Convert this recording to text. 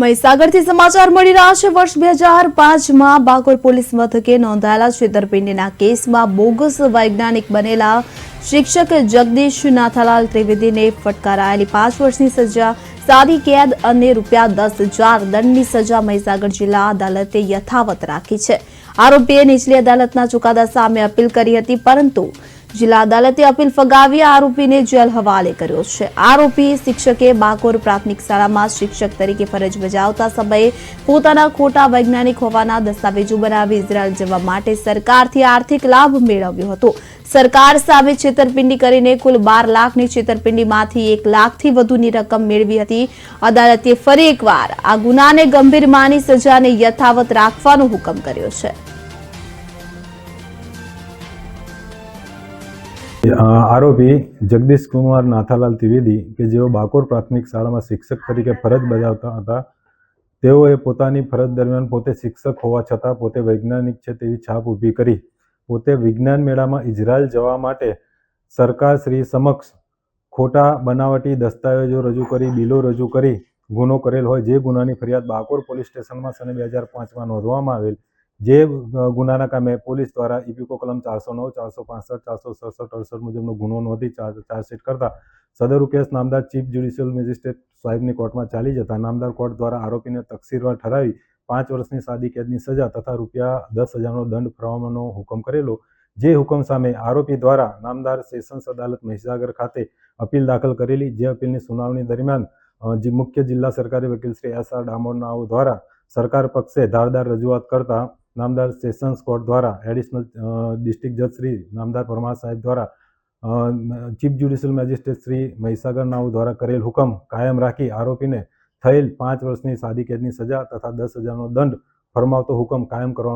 મહીસાગરથી સમાચાર મળી રહ્યા છે. વર્ષ બે હજાર પાંચમાં બાકોર પોલીસ મથકે નોંધાયેલા છેતરપિંડીના કેસમાં બોગસ વૈજ્ઞાનિક બનેલા શિક્ષક જગદીશ નાથાલાલ ત્રિવેદીને ફટકારાયેલી પાંચ વર્ષની સજા, સાદી કેદ અને રૂપિયા દસ હજાર દંડની સજા મહીસાગર જિલ્લા અદાલતે યથાવત રાખી છે. આરોપીએ નીચલી અદાલતના ચુકાદા સામે અપીલ કરી હતી, પરંતુ જિલ્લા અદાલતે અપીલ ફગાવી આરોપીને જેલ હવાલે કર્યો છે. આરોપી શિક્ષકે બાકોર પ્રાથમિક શાળામાં શિક્ષક તરીકે ફરજ બજાવતા સમયે પોતાના ખોટા વૈજ્ઞાનિક હોવાના દસ્તાવેજો બનાવી ઇઝરાયલ જવા માટે સરકારથી આર્થિક લાભ મેળવ્યો હતો. સરકાર સામે છેતરપિંડી કરીને કુલ બાર લાખની છેતરપિંડીમાંથી એક લાખથી વધુની રકમ મેળવી હતી. અદાલતે ફરી એકવાર આ ગુનાને ગંભીર માની સજાને યથાવત રાખવાનો હુકમ કર્યો છે. આરોપી જગદીશ કુમાર નાથાલાલ ત્રિવેદી, કે જેઓ બાકોર પ્રાથમિક શાળામાં શિક્ષક તરીકે ફરજ બજાવતા હતા, તેઓએ પોતાની ફરજ દરમિયાન પોતે શિક્ષક હોવા છતાં પોતે વૈજ્ઞાનિક છે તેવી છાપ ઊભી કરી. પોતે વિજ્ઞાન મેળામાં ઇઝરાયલ જવા માટે સરકાર શ્રી સમક્ષ ખોટા બનાવટી દસ્તાવેજો રજૂ કરી, બિલો રજૂ કરી, ગુનો કરેલ હોય, જે ગુનાની ફરિયાદ બાકોર પોલીસ સ્ટેશનમાં સને બે હજાર પાંચમાં નોંધવામાં આવેલ જે ગુનાના કામે પોલીસ દ્વારા ઇપિકો કલમ ચારસો નવ, ચારસો પાસઠ, ચારસો સડસઠ, અડસઠ મુજબનો ગુનો નોંધી ચાર્જ ચાર્જશીટ કરતા સદરુ કેસ નામદાર ચીફ જ્યુડિશિયલ મેજિસ્ટ્રેટ સાહેબની કોર્ટમાં ચાલી જતા નામદાર કોર્ટ દ્વારા આરોપીને તકસીરવાર ઠરાવી પાંચ વર્ષની સાદી કેદની સજા તથા રૂપિયા દસ હજારનો દંડ ફરવાનો હુકમ કરેલો. જે હુકમ સામે આરોપી દ્વારા નામદાર સેશન્સ અદાલત મહીસાગર ખાતે અપીલ દાખલ કરેલી. જે અપીલની સુનાવણી દરમિયાન મુખ્ય જિલ્લા સરકારી વકીલ શ્રી એસ આર ડામોરનાઓ દ્વારા સરકાર પક્ષે ધારદાર રજૂઆત કરતા નામદાર સેશન્સ કોર્ટ દ્વારા, એડિશનલ ડિસ્ટ્રિક્ટ જજ શ્રી નામદાર પરમાર સાહેબ દ્વારા chief judicial magistrate Shri Mahisagar નાવ દ્વારા કરેલ હુકમ કાયમ રાખી આરોપીને થયેલ પાંચ વર્ષની સાદી કેદની સજા તથા દસ હજારનો દંડ ફરમાવતો હુકમ કાયમ કરવા